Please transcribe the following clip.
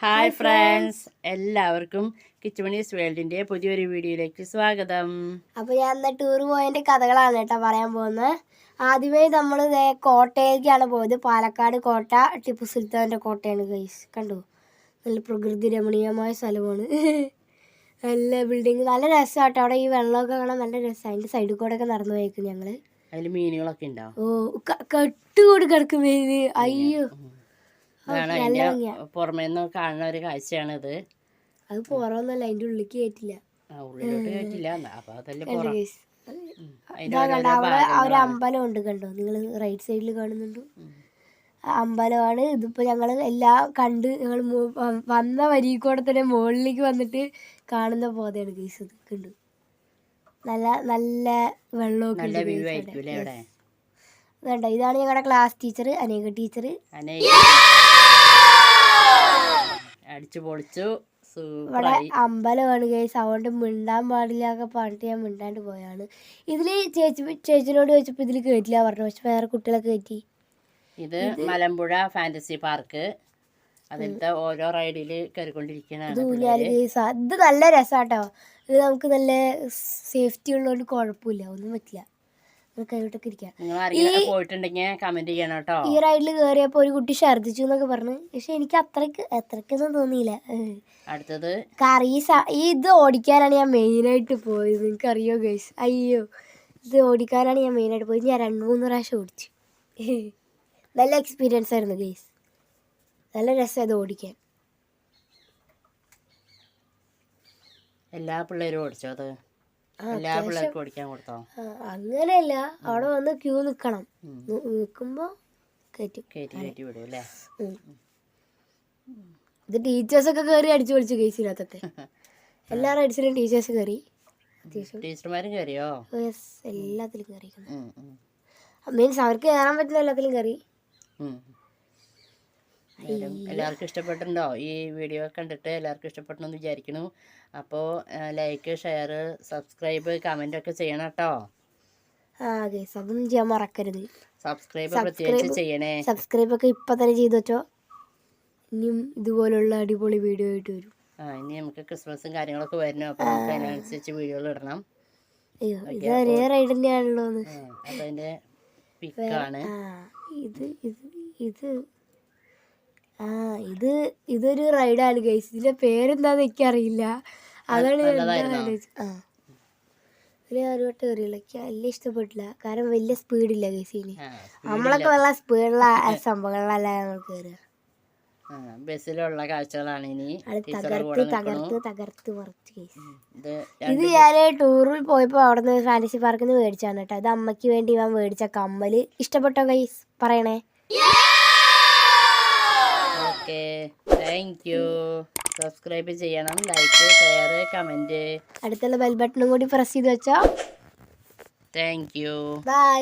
Hi friends എല്ലാവർക്കും കിച്ചമണീസ് വേൾഡിന്റെ പുതിയൊരു വീഡിയോയിലേക്ക് സ്വാഗതം. അപ്പൊ ഞാൻ ഇന്ന് ടൂർ പോയതിന്റെ കഥകളാണ് കേട്ടോ പറയാൻ പോകുന്നത്. ആദ്യമേ നമ്മൾ കോട്ടയിലേക്കാണ് പോയത്. പാലക്കാട് കോട്ട ടിപ്പു സുൽത്താന്റെ കോട്ടയാണ് ഗൈസ് കണ്ടു? നല്ല പ്രകൃതി രമണീയമായ സ്ഥലമാണ്. നല്ല ബിൽഡിങ് നല്ല രസമാട്ടോ അവിടെ ഈ വെള്ളമൊക്കെ കാണാൻ നല്ല രസമാണ് അതിന്റെ സൈഡിൽ കൂടെ ഒക്കെ നടന്നു പോയേക്കും ഞങ്ങൾ. അതിൽ മീനുകളൊക്കെ ഉണ്ടാവും ഓ കെട്ടുകൂടി കിടക്കും മീന്. അയ്യോ. ഇതാണ് അതിന്റെ അതിന്റെ ഭംഗിയാ. പുറമേ നിന്ന് കാണുന്ന ഒരു കാഴ്ചയാണിത്. അത് പുറമൊന്നല്ല അതിന്റെ ഉള്ളിക്ക് കയറ്റില്ല ഉള്ളിലോട്ട് കയറ്റില്ല അപ്പൊ അതല്ലേ പുറം. ഒരു അമ്പലം ഉണ്ട് കണ്ടോ? നിങ്ങൾ റൈറ്റ് സൈഡിൽ കാണുന്നുണ്ട്. അമ്പലമാണ്. ഇതിപ്പോ ഞങ്ങൾ എല്ലാം കണ്ട് ഞങ്ങൾ വന്ന വരി കൂടെ തന്നെ മുകളിലേക്ക് വന്നിട്ട് കാണുന്ന പോതയാണ് കേസ് കണ്ടു? നല്ല നല്ല വെള്ളമൊക്കെ ഇതുണ്ട് ഇതാണ് ഞങ്ങളുടെ ക്ലാസ് ടീച്ചർ അനേക ടീച്ചർ അടിച്ചു പൊളിച്ചു. ഇവിടെ അമ്പലമാണ് കേസ് അതുകൊണ്ട് മിണ്ടാൻ പാടില്ല ഒക്കെ പറഞ്ഞിട്ട് ഞാൻ മിണ്ടാണ്ട് പോയാണ്. ഇതിൽ ചേച്ചി ചേച്ചിനോട് ചോദിച്ചപ്പോൾ ഇതിൽ കയറ്റില്ല പറഞ്ഞു. പക്ഷെ വേറെ കുട്ടികളെ കയറ്റി ഇത് മലമ്പുഴ ഫാന്റസി പാർക്ക് അതിലത്തെ ഓരോ റൈഡിൽ കയറിക്കൊണ്ടിരിക്കണം ഇത് നല്ല രസാട്ടോ. ഇത് നമുക്ക് നല്ല സേഫ്റ്റി ഉള്ളതുകൊണ്ട് കുഴപ്പമില്ല. ഒന്നും പറ്റില്ല. കൈവിട്ടൊക്കെ ഇരിക്കാം. പോയിട്ടുണ്ടെങ്കിൽ കമന്റ് ചെയ്യണം കേട്ടോ. ഈ റൈഡിൽ കയറിയപ്പോ ഒരു കുട്ടി ഛർദ്ദിച്ചു എന്നൊക്കെ പറഞ്ഞു. പക്ഷെ എനിക്ക് അത്രയ്ക്ക് അത്രക്കൊന്നും തോന്നിയില്ല. അടുത്തത്? കറി ഈ ഇത് ഓടിക്കാനാണ് ഞാൻ മെയിനായിട്ട് പോയത്. നിങ്ങൾക്ക് അറിയോ ഗൈസ് അയ്യോ. ഇത് ഓടിക്കാനാണ് ഞാൻ മെയിനായിട്ട് പോയത്. ഞാൻ രണ്ട് മൂന്ന് പ്രാവശ്യം ഓടിച്ചു. നല്ല എക്സ്പീരിയൻസ് ആയിരുന്നു ഗൈസ് നല്ല രസമായത് ഓടിക്കാൻ. എല്ലാ പിള്ളേരും ഓടിച്ചോ അത്? എല്ലാ പിള്ളേർക്കും ഓടിക്കാൻ കൊടുത്തോ? ആ, അങ്ങനെയല്ല. അവിടെ വന്ന് ക്യൂ നിക്കണം. നിൽക്കുമ്പോ കയറ്റും കയറ്റി കയറ്റി വിടും അല്ലേ? ഇത് ടീച്ചേഴ്സൊക്കെ കയറി അടിച്ചു പൊളിച്ചു കേസിനകത്തൊക്കെ എല്ലാ റൈഡ്സിലും ടീച്ചേഴ്സ് കയറി ടീച്ചർമാരും കയറിയോ യെസ് എല്ലാത്തിലും കയറി മീൻസ് അവർക്ക് കയറാൻ പറ്റുന്ന എല്ലാത്തിലും കയറി എല്ലാവർക്കും ഇഷ്ടപ്പെട്ടിട്ടുണ്ടോ? ഈ വീഡിയോ കണ്ടിട്ട് എല്ലാവർക്കും ഇഷ്ടപ്പെട്ടെന്ന് വിചാരിക്കുന്നു. അപ്പോൾ ലൈക്ക് ഷെയർ സബ്സ്ക്രൈബ് കമന്റ് ഒക്കെ ചെയ്യണം കേട്ടോ. അതൊന്നും ചെയ്യാൻ മറക്കരുത്. സബ്സ്ക്രൈബ് പ്രത്യേകിച്ച് ചെയ്യണേ. സബ്സ്ക്രൈബ് ഒക്കെ ഇപ്പം തന്നെ ചെയ്തു വെച്ചോ. ഇനിയും ഇതുപോലുള്ള അടിപൊളി വീഡിയോ ആയിട്ട് വരും. ആ ഇനി നമുക്ക് ക്രിസ്മസും കാര്യങ്ങളൊക്കെ വരണം? അപ്പോൾ നമുക്ക് അതിനനുസരിച്ച് വീഡിയോകൾ ഇടണം. അപ്പോൾ അതിന്റെ പിക്കാണ് ഇത് ഇത് ഇത് ആ ഇത് ഇതൊരു റൈഡാണ് ഗൈസ്. ഇതിന്റെ പേരെന്താന്ന് എനിക്കറിയില്ല. അതാണ് ഞാൻ എന്താ നല്ലതായിരുന്നോ? ആലോചിച്ചത്. ആ. ഇതിൽ ഒരു വട്ടം കയറിയില്ല എനിക്ക് വലിയ ഇഷ്ടപ്പെട്ടില്ല. കാരണം വലിയ സ്പീഡില്ല ഗൈസിന് ആ നമ്മളൊക്കെ നല്ല സ്പീഡുള്ള സംഭവങ്ങളിലല്ല കയറുക ആ, ബസ്സിലുള്ള കാഴ്ചകളാണ് ഇനി അത് ടീച്ചറുടെ തകർത്ത് നിൽക്കണു തകർത്ത് തകർത്ത് മറിച്ച് ഗൈസ്. ഇത് ഇത് ഞാൻ ടൂറിൽ പോയപ്പോൾ അവിടെ നിന്ന് ഫാന്റസി പാർക്കിൽ നിന്ന് മേടിച്ചാണ് കേട്ടോ. അത് അമ്മയ്ക്ക് വേണ്ടി ഞാൻ മേടിച്ച കമ്മൽ. ഇഷ്ടപ്പെട്ടോ ഗൈസ്? പറയണേ. ഓക്കെ. താങ്ക് യു സബ്സ്ക്രൈബ് ചെയ്യണം ലൈക്ക് ഷെയർ കമന്റ് അടുത്തുള്ള ബെൽ ബട്ടണും കൂടി പ്രസ് ചെയ്ത് വെച്ചോ. Thank you by